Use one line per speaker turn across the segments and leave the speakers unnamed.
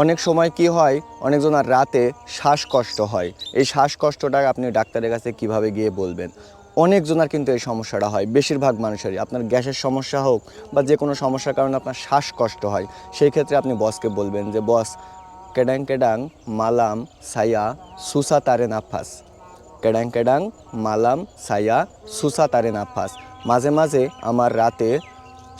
অনেক সময় কি হয় অনেকজনের রাতে শ্বাসকষ্ট হয়। এই শ্বাসকষ্টটা আপনি ডাক্তারের কাছে কীভাবে গিয়ে বলবেন? অনেকজনের কিন্তু এই সমস্যাটা হয়, বেশিরভাগ মানুষেরই। আপনার গ্যাসের সমস্যা হোক বা যে কোনো সমস্যার কারণে আপনার শ্বাসকষ্ট হয়, সেই ক্ষেত্রে আপনি বসকে বলবেন যে, বস, কেডাং কেডাং, মালাম সায়া সুসা তারে নাফাস। কেডাং কেডাং, মালাম সায়া সুসা তারে নাফাস। মাঝে মাঝে আমার রাতে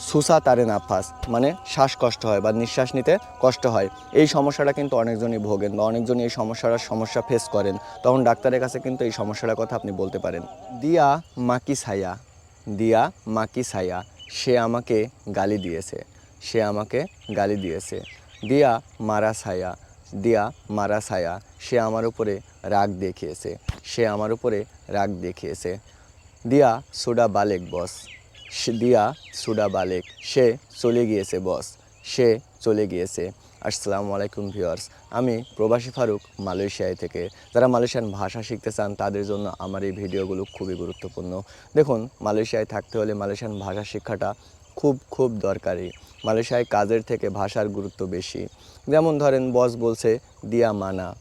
সুসা তারে নাফাস মানে শ্বাসকষ্ট হয় বা নিঃশ্বাস নিতে কষ্ট হয়। এই সমস্যাটা কিন্তু অনেকজনই ভোগেন বা অনেকজনই এই সমস্যাটার সমস্যা ফেস করেন। তখন ডাক্তারের কাছে কিন্তু এই সমস্যাটার কথা আপনি বলতে পারেন। দিয়া মাকি ছায়া, দিয়া মাকি ছায়া, সে আমাকে গালি দিয়েছে, সে আমাকে গালি দিয়েছে। দিয়া মারা ছায়া, দিয়া মারা ছায়া, সে আমার উপরে রাগ দেখিয়েছে, সে আমার উপরে রাগ দেখিয়েছে। দিয়া সোডা বালেক বস দিয়া সুডা বালেক। সে চলে গিয়েছে, বস। সে চলে গিয়েছে। আসসালামু আলাইকুম, ভিউয়ার্স। আমি প্রবাসী ফারুক, মালয়েশিয়ায় থেকে। যারা মালয়েশিয়ান ভাষা শিখতে চান, তাদের জন্য আমার এই ভিডিওগুলো খুবই গুরুত্বপূর্ণ। দেখুন, মালয়েশিয়ায় থাকতে হলে মালয়েশিয়ান ভাষা শিক্ষাটা খুব খুব দরকারি। মালয়েশিয়ায় কাজের থেকে ভাষার গুরুত্ব বেশি। যেমন ধরেন, বস বলছে, দিয়া মানা।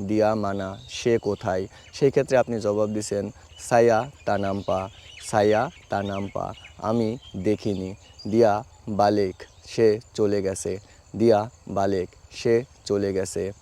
দিয়া মানা, সে কোথায়? সেই ক্ষেত্রে আপনি জবাব দিছেন সায়া তানাম্পা। সায়া পা। আমি দেখিনি। দিয়া বালেক, সে চলে গেছে। দিয়া বালেক, সে চলে গেছে।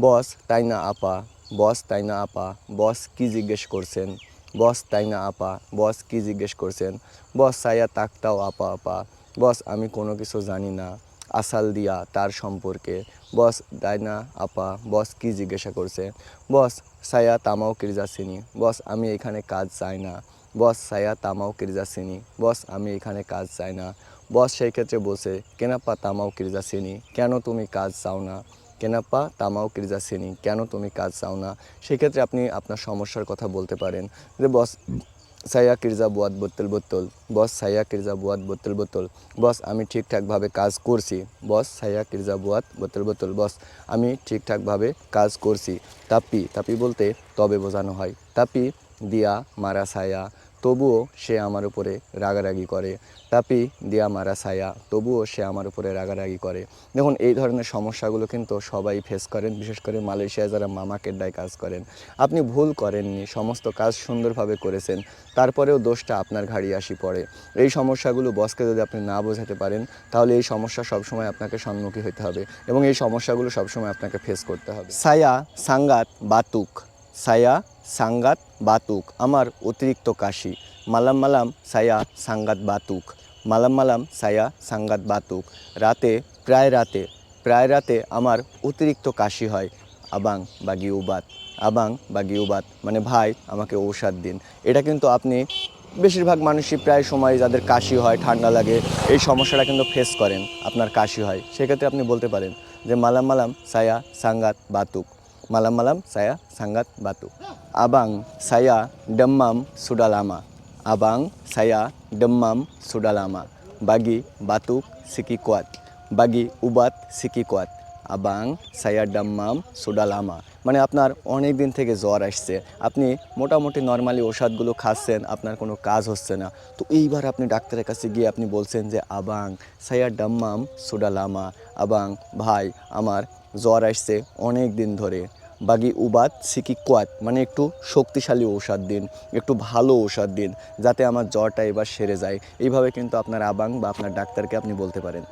বস, তাই না আপা? বস, তাই না আপা? বস কি জিজ্ঞেস করছেন? বস, তাই না আপা? বস কি জিজ্ঞেস করছেন? বস সায়া তাকতাও আপা আপা। বস, আমি কোনো কিছু জানি না। আসাল দিয়া তার সম্পর্কে। বস, তাই না আপা? বস কি জিজ্ঞাসা করছে? বস সায়া তামাও কিরজাসিনি। বস, আমি এখানে কাজ চাই না। বস সায়া তামাও, কিরজাসিনি। বস, আমি এখানে কাজ চাই না। বস সেই ক্ষেত্রে বসে কেনাপা তামাও, কিরজাসিনি, কেন তুমি কাজ চাও না? কেনাপ্পা, তামাও কিরজা সেনি কেন তুমি কাজ চাও না? সেক্ষেত্রে আপনি আপনার সমস্যার কথা বলতে পারেন। যে বস, সাইয়া, কিরজা বুয়াত বোতল বোতল বস, সাইয়া, কিরজা বুয়াত বোতল বোতল বস, আমি ঠিকঠাকভাবে কাজ করছি। বস, সাইয়া, কিরজা বুয়াত বোতল বোতল বস, আমি ঠিকঠাকভাবে কাজ করছি। তাপি তাপি বলতে তবে বোঝানো হয়। তাপি দিয়া, মারা সায়া তবুও সে আমার উপরে রাগারাগি করে। তাপি দিয়া মারা ছায়া, তবুও সে আমার উপরে রাগারাগি করে। দেখুন, এই ধরনের সমস্যাগুলো কিন্তু সবাই ফেস করেন, বিশেষ করে মালয়েশিয়ায় যারা মামা কেড্ডায় কাজ করেন। আপনি ভুল করেননি, সমস্ত কাজ সুন্দরভাবে করেছেন, তারপরেও দোষটা আপনার ঘাড়ি আসি পড়ে। এই সমস্যাগুলো বসকে যদি আপনি না বোঝাতে পারেন, তাহলে এই সমস্যা সবসময় আপনাকে সম্মুখী হতে হবে এবং এই সমস্যাগুলো সবসময় আপনাকে ফেস করতে হবে। সায়া সাঙ্গাত, বাতুক। সায়া সাঙ্গাত বাতুক, আমার অতিরিক্ত কাশি। মালাম মালাম সায়া সাঙ্গাত বাতুক, মালাম মালাম সায়া সাঙ্গাত বাতুক। রাতে, প্রায় রাতে প্রায় রাতে আমার অতিরিক্ত কাশি হয়। আবাং বা গিউবাত আবাং বা গিউবাত মানে ভাই, আমাকে ঔষধ দিন। এটা কিন্তু আপনি বেশিরভাগ মানুষই প্রায় সময় যাদের কাশি হয়, ঠান্ডা লাগে, এই সমস্যাটা কিন্তু ফেস করেন, আপনার কাশি হয়। সেক্ষেত্রে আপনি বলতে পারেন যে মালাম মালাম সায়া সাঙ্গাত বাতুক, মালাম মালাম সায়া sangat batuk. Abang, saya demam sudah lama. Abang, saya demam sudah lama. Bagi batuk siki kuat. Bagi ubat siki kuat. আবাং সায়া ডাম্মাম সুডালামা মানে আপনার অনেক দিন থেকে জ্বর আসছে আপনি মোটামুটি নর্মালি ওষুধগুলো খাচ্ছেন, আপনার কোনো কাজ হচ্ছে না তো এইবার আপনি ডাক্তারের কাছে গিয়ে আপনি বলছেন যে, আবাং, সায়া ডাম্মাম সুডালামা আবাং, ভাই, আমার জ্বর আসছে অনেক দিন ধরে বাগি উবাদ, সিকি কোয়াত মানে একটু শক্তিশালী ঔষধ দিন, একটু ভালো ঔষধ দিন, যাতে আমার জ্বরটা এবার সেরে যায়। এইভাবে কিন্তু আপনার আবাং বা আপনার ডাক্তারকে আপনি বলতে পারেন।